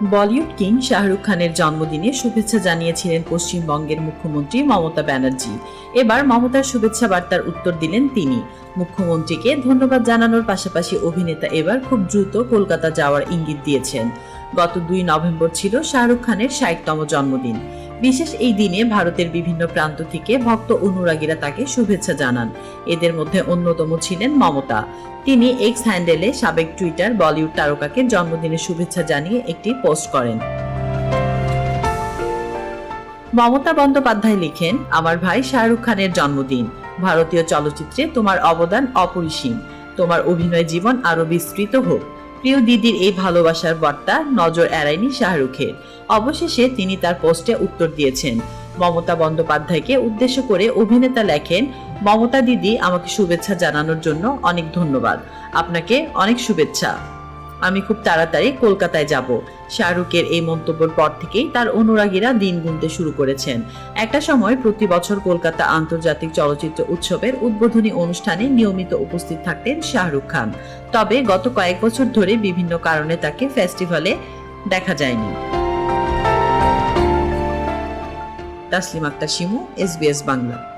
Bollywood king Shahrukh খানের জন্মদিনে শুভেচ্ছা জানিয়েছিলেন পশ্চিমবঙ্গের মুখ্যমন্ত্রী মমতা ব্যানার্জি। এবার মমতার শুভেচ্ছা বার্তার উত্তর দিলেন তিনি। মুখ্যমন্ত্রীকে ধন্যবাদ জানানোর পাশাপাশি অভিনেতা এবার খুব দ্রুত কলকাতা যাওয়ার ইঙ্গিত দিয়েছেন। গত দুই নভেম্বর ছিল শাহরুখ খানের ষাটতম জন্মদিন। বিশেষ এই দিনে ভারতের বিভিন্ন প্রান্ত থেকে ভক্ত অনুরাগীরা তাকে শুভেচ্ছা জানান। এদের মধ্যে অন্যতম ছিলেন মমতা। তিনি এক্স হ্যান্ডেলে সাবেক টুইটার বলিউড তারকাকে জন্মদিনের শুভেচ্ছা জানিয়ে একটি পোস্ট করেন। মমতা বন্দ্যোপাধ্যায় লিখেন, আমার ভাই শাহরুখ খানের জন্মদিন। ভারতীয় চলচ্চিত্রে তোমার অবদান অপরিসীম। তোমার অভিনয় জীবন আরও বিস্তৃত হোক। প্রিয় দিদির এই ভালোবাসার বার্তা নজর এড়ায়নি শাহরুখের। অবশেষে তিনি তার পোস্টে উত্তর দিয়েছেন, মমতা বন্দ্যোপাধ্যায়কে উদ্দেশ্য করে অভিনেতা লেখেন, মমতা দিদি, আমাকে শুভেচ্ছা জানানোর জন্য অনেক ধন্যবাদ। আপনাকে অনেক শুভেচ্ছা। আমি খুব তাড়াতাড়ি কলকাতায় যাব। শাহরুখের এই মন্তব্যের পর থেকেই তার অনুরাগীরা দিন গুনতে শুরু করেছেন। একটা সময় প্রতি বছর কলকাতা আন্তর্জাতিক চলচ্চিত্র উৎসবের উদ্বোধনী অনুষ্ঠানে নিয়মিত উপস্থিত থাকতেন শাহরুখ খান। তবে গত কয়েক বছর ধরে বিভিন্ন কারণে তাকে ফেস্টিভ্যালে দেখা যায়নি। তাসলিম আক্তার শিমু এসবিএস বাংলা।